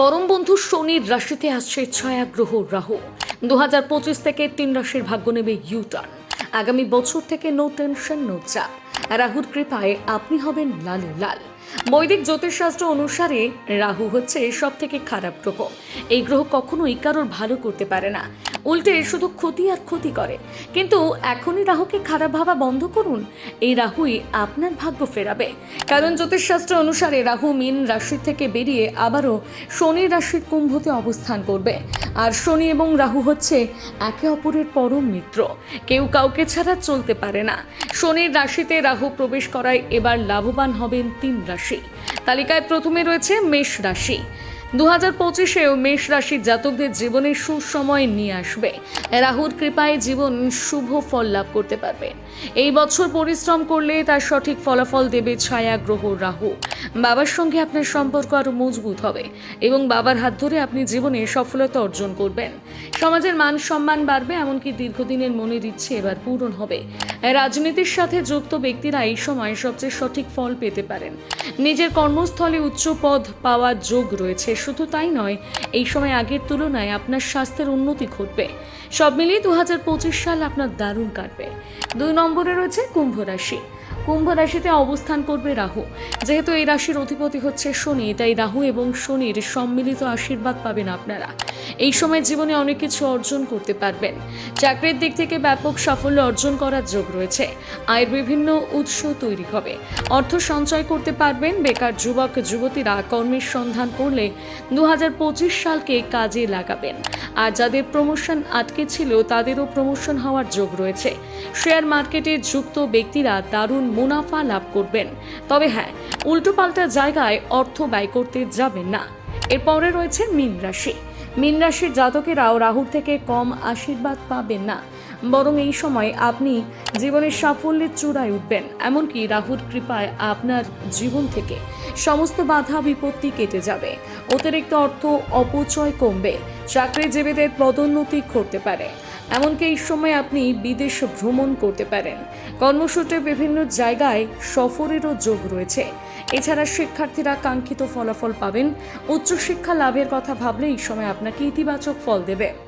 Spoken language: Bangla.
পরম বন্ধু শনির রাশিতে আসছে ছায়া গ্রহ রাহু। দু পঁচিশ থেকে তিন রাশির ভাগ্য নেবে ইউটার্ন আগামী বছর থেকে নো টেনশন নো চাপ। রাহুর কৃপায় আপনি হবেন লালু লাল। বৈদিক জ্যোতিষশাস্ত্র অনুসারে রাহু হচ্ছে সব থেকে খারাপ গ্রহ। এই গ্রহ কখনোই কারোর ভালো করতে পারে না। উল্টে শুধু ক্ষতি আর ক্ষতি করে। কিন্তু এখনই রাহুকে খারাপ ভাবা বন্ধ করুন। এই রাহুই আপনার ভাগ্য ফেরাবে। কারণ জ্যোতিষশাস্ত্র অনুসারে রাহু মীন রাশি থেকে বেরিয়ে আবারও শনি রাশির কুম্ভতে অবস্থান করবে। আর শনি এবং রাহু হচ্ছে একে অপরের পরম মিত্র। কেউ কাউকে ছাড়া চলতে পারে না। শনির রাশিতে রাহু প্রবেশ করায় এবার লাভবান হবেন তিন রাশি। তালিকায় প্রথমে রয়েছে মেষ রাশি। দু হাজার পঁচিশেও মেষ রাশির জাতকদের জীবনে সুসময় নিয়ে আসবে। রাহুর কৃপায় জীবন শুভ ফল লাভ করতে পারবে। এই বছর পরিশ্রম করলে তার সঠিক ফলাফল দেবে ছায়া গ্রহ রাহু। বাবার সঙ্গে আপনার সম্পর্ক আরও মজবুত হবে এবং বাবার হাত ধরে আপনি জীবনে সফলতা অর্জন করবেন। সমাজের মান সম্মান বাড়বে, এমনকি দীর্ঘদিনের মনের ইচ্ছে এবার পূরণ হবে। রাজনীতির সাথে যুক্ত ব্যক্তিরা এই সময় সবচেয়ে সঠিক ফল পেতে পারেন। নিজের কর্মস্থলে উচ্চ পদ পাওয়ার যোগ রয়েছে শুধু তাই নয়, এই সময় আগের তুলনায় আপনার স্বাস্থ্যের উন্নতি ঘটবে। সব মিলিয়ে দু সাল আপনার দারুণ কাটবে। দুই নম্বরে রয়েছে কুম্ভ রাশি। কুম্ভ রাশিতে অবস্থান করবে রাহু। যেহেতু এই রাশির অধিপতি হচ্ছে শনি, তাই রাহু এবং শনির সম্মিলিত আশীর্বাদ পাবেন আপনারা। এই সময় জীবনে অনেক কিছু অর্জন করতে পারবেন। চাকরির দিক থেকে ব্যাপক সাফল্য অর্জন করার যোগ রয়েছে। আয়ের বিভিন্ন উৎস তৈরি হবে। অর্থ সঞ্চয় করতে পারবেন। বেকার যুবক, যুবতীরা কর্মের সন্ধান করলে দু হাজার পঁচিশ সালকে কাজে লাগাবেন। আর যাদের প্রমোশন আটকে ছিল, তাদেরও প্রমোশন হওয়ার যোগ রয়েছে। শেয়ার মার্কেটে যুক্ত ব্যক্তিরা দারুণ মুনাফা লাভ করবেন। তবে হ্যাঁ উল্টোপাল্টা জায়গায় অর্থ ব্যয় করতে যাবেন না। এরপরে রয়েছে মীন রাশি। মীন রাশির জাতকেরাও রাহুর থেকে কম আশীর্বাদ পাবেন না। বরং এই সময় আপনি জীবনের সাফল্যের চূড়ায় উঠবেন। এমনকি রাহুর কৃপায় আপনার জীবন থেকে সমস্ত বাধা বিপত্তি কেটে যাবে। অতিরিক্ত অর্থ অপচয় কমবে। চাকরিজীবীদের পদোন্নতি ঘটতে পারে। এমনকি এই সময় আপনি বিদেশ ভ্রমণ করতে পারেন। কর্মসূত্রে বিভিন্ন জায়গায় সফরেরও যোগ রয়েছে। এছাড়া শিক্ষার্থীরা কাঙ্ক্ষিত ফলাফল পাবেন। উচ্চশিক্ষা লাভের কথা ভাবলে এই সময় আপনাকে ইতিবাচক ফল দেবে।